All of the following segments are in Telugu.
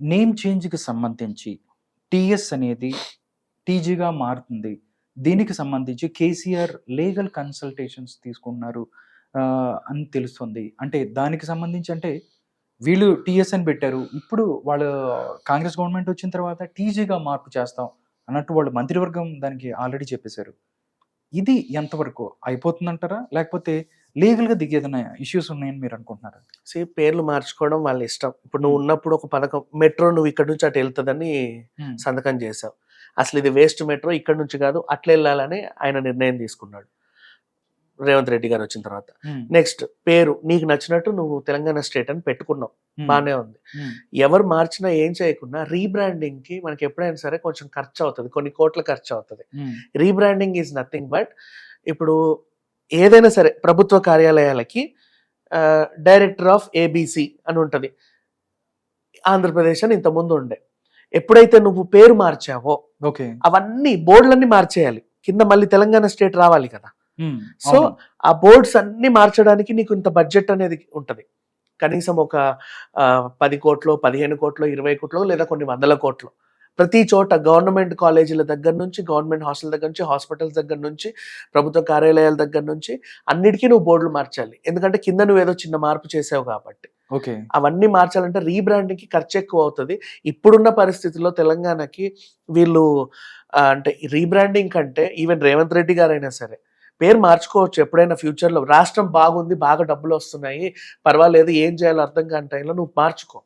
నేమ్ చేంజ్కి సంబంధించి టిఎస్ అనేది టీజీగా మారుతుంది. దీనికి సంబంధించి కేసీఆర్ లీగల్ కన్సల్టేషన్స్ తీసుకున్నారు అని తెలుస్తుంది. అంటే దానికి సంబంధించి అంటే వీళ్ళు టిఎస్ అని పెట్టారు. ఇప్పుడు వాళ్ళు కాంగ్రెస్ గవర్నమెంట్ వచ్చిన తర్వాత టీజీగా మార్పు చేస్తాం అన్నట్టు వాళ్ళు మంత్రివర్గం దానికి ఆల్రెడీ చెప్పేశారు. ఇది ఎంతవరకు అయిపోతుందంటారా? లేకపోతే లీగల్గా దిగి ఏదైనా ఇష్యూస్ ఉన్నాయని మీరు అనుకుంటున్నారా? See, పేర్లు మార్చుకోవడం వాళ్ళ ఇష్టం. ఇప్పుడు నువ్వు ఉన్నప్పుడు ఒక పథకం మెట్రో నువ్వు ఇక్కడ నుంచి అటు వెళ్తుందని సంతకం చేశావు. అసలు ఇది వేస్ట్ మెట్రో ఇక్కడ నుంచి కాదు అట్లా వెళ్ళాలని ఆయన నిర్ణయం తీసుకున్నాడు. రేవంత్ రెడ్డి గారు వచ్చిన తర్వాత. నెక్స్ట్ పేరు నీకు నచ్చినట్టు నువ్వు తెలంగాణ స్టేట్ అని పెట్టుకున్నావు. బాగానే ఉంది. ఎవరు మార్చినా ఏం చేయకుండా రీబ్రాండింగ్కి మనకి ఎప్పుడైనా సరే కొంచెం ఖర్చు అవుతుంది కొన్ని కోట్ల ఖర్చు అవుతుంది రీబ్రాండింగ్ ఈజ్ నథింగ్ బట్ ఇప్పుడు ఏదైనా సరే ప్రభుత్వ కార్యాలయాలకి డైరెక్టర్ ఆఫ్ ఏబిసి అని ఉంటది. ఆంధ్రప్రదేశ్ అని ఇంతకుముందు ఉండే. ఎప్పుడైతే నువ్వు పేరు మార్చావో ఓకే. అవన్నీ బోర్డులన్నీ మార్చేయాలి. కింద మళ్ళీ తెలంగాణ స్టేట్ రావాలి కదా. సో. ఆ బోర్డ్స్ అన్ని మార్చడానికి నీకు ఇంత బడ్జెట్ అనేది ఉంటది. కనీసం ఒక పది కోట్లు పదిహేను కోట్లు ఇరవై కోట్లు లేదా కొన్ని వందల కోట్లు. ప్రతి చోట గవర్నమెంట్ కాలేజీల దగ్గర నుంచి గవర్నమెంట్ హాస్టల్ దగ్గర నుంచి హాస్పిటల్స్ దగ్గర నుంచి ప్రభుత్వ కార్యాలయాల దగ్గర నుంచి అన్నిటికీ నువ్వు బోర్డులు మార్చాలి. ఎందుకంటే కింద నువ్వు ఏదో చిన్న మార్పు చేసావు కాబట్టి. ఓకే. అవన్నీ మార్చాలంటే రీబ్రాండింగ్కి ఖర్చు ఎక్కువ అవుతుంది. ఇప్పుడున్న పరిస్థితుల్లో తెలంగాణకి వీళ్ళు అంటే రీబ్రాండింగ్ కంటే ఈవెన్ రేవంత్ రెడ్డి గారైనా సరే పేరు మార్చుకోవచ్చు ఎప్పుడైనా future లో రాష్ట్రం బాగుంది బాగా డబ్బులు వస్తున్నాయి పర్వాలేదు ఏం చేయాలో అర్థం కాని టైంలో నువ్వు మార్చుకో.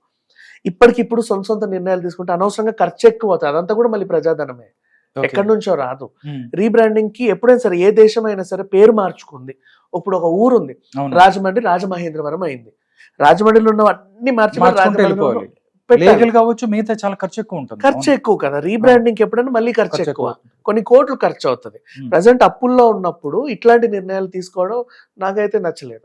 ఇప్పటికిప్పుడు సొంత సొంత నిర్ణయాలు తీసుకుంటే అనవసరంగా ఖర్చు ఎక్కువ అవుతుంది. అదంతా కూడా మళ్ళీ ప్రజాధనమే. ఎక్కడి నుంచో రాదు. రీబ్రాండింగ్కి ఎప్పుడైనా సరే ఏ దేశమైనా సరే పేరు మార్చుకుంది. ఇప్పుడు ఒక ఊరు ఉంది. అవును. రాజమండ్రి రాజమహేంద్రవరం అయింది. రాజమండ్రిలో ఉన్న అన్ని మార్చి. లీగల్ కావచ్చు మిగతా చాలా ఖర్చు ఎక్కువ ఉంటుంది. ఖర్చు ఎక్కువ కదా. రీబ్రాండింగ్ ఎప్పుడైనా మళ్ళీ ఖర్చు ఎక్కువ. కొన్ని కోట్లు ఖర్చు అవుతుంది. ప్రజెంట్ అప్పుల్లో ఉన్నప్పుడు ఇట్లాంటి నిర్ణయాలు తీసుకోవడం నాకైతే నచ్చలేదు.